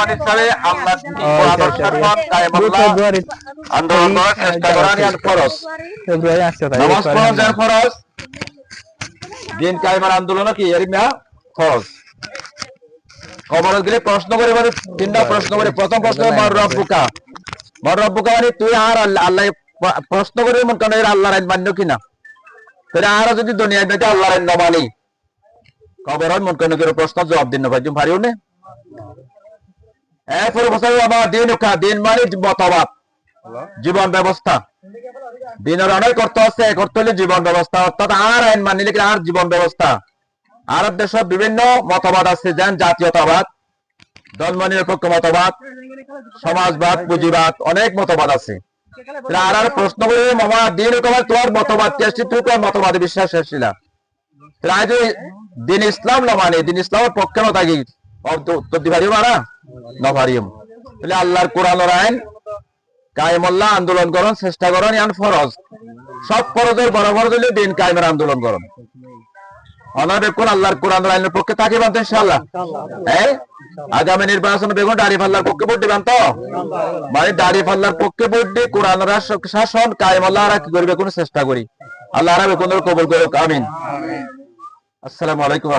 হিসাবে আচ্ছা, আচ্ছা, ফেব্রুয়ারি আন্দোলন করার চেষ্টা করা ইয়ান ফরজ। ফেব্রুয়ারি নামাজ ফরজ ইয়ান ফরজ। দিন কায়েমের আন্দোলন কি এর মিয়া? ফরজ। খবর গেলে প্রশ্ন করে মানে তিনটা প্রশ্ন করে। প্রথম প্রশ্ন মর রব্বুকা মর রব্বুকা মানে তুই আর আল্লাহ প্রশ্ন করে মন কেন আল্লাহর আইন মান্য কিনা? তাহলে আর যদি দুনিয়ায় দেখে আল্লাহর আইন না মানি হয় মন কেন প্রশ্ন জবাব দিন না ভাই তুমি পারিও না। মতবাদ। জীবন ব্যবস্থা। দিনের অনেক অর্থ আছে অর্থ হলো জীবন ব্যবস্থা। অর্থাৎ আর আইন মানিলে আর জীবন ব্যবস্থা। আরব দেশের বিভিন্ন মতবাদ আছে, যেন জাতীয়তাবাদ, ধর্মনিরপেক্ষ মতবাদ, সমাজবাদ, পুঁজিবাদ, অনেক মতবাদ আছে। আর আর প্রশ্ন মামা, দিন তোমার তোমার মতবাদ কি আসছে? তুই তোমার মতবাদে বিশ্বাস আসছিল দিন ইসলাম না মানে দিন ইসলামের পক্ষে না থাকি উত্তর দি পারিও না না তাহলে আল্লাহর কোরআনের আইন কায়েমুল্লাহ আন্দোলন করুন, চেষ্টা করুন, ইয়ান ফরজ। সব ফরজের বড় ফরজ দিন কায়েমের আন্দোলন করুন। অনার বেকুন আল্লাহর কোরআন আইনের পক্ষে ইনশাআল্লাহ। হ্যাঁ আগামী নির্বাচনে বেগুন দাড়ি পাল্লার পক্ষে ভোট দিবেন তো? মানে দাড়ি পাল্লার পক্ষে ভোট দিয়ে কোরআন শাসন কায়েমুল্লাহ আর কি করবে কোনো চেষ্টা করি? আল্লাহ রাবে কোন কবুল করুক, আমিন। আসসালামু আলাইকুম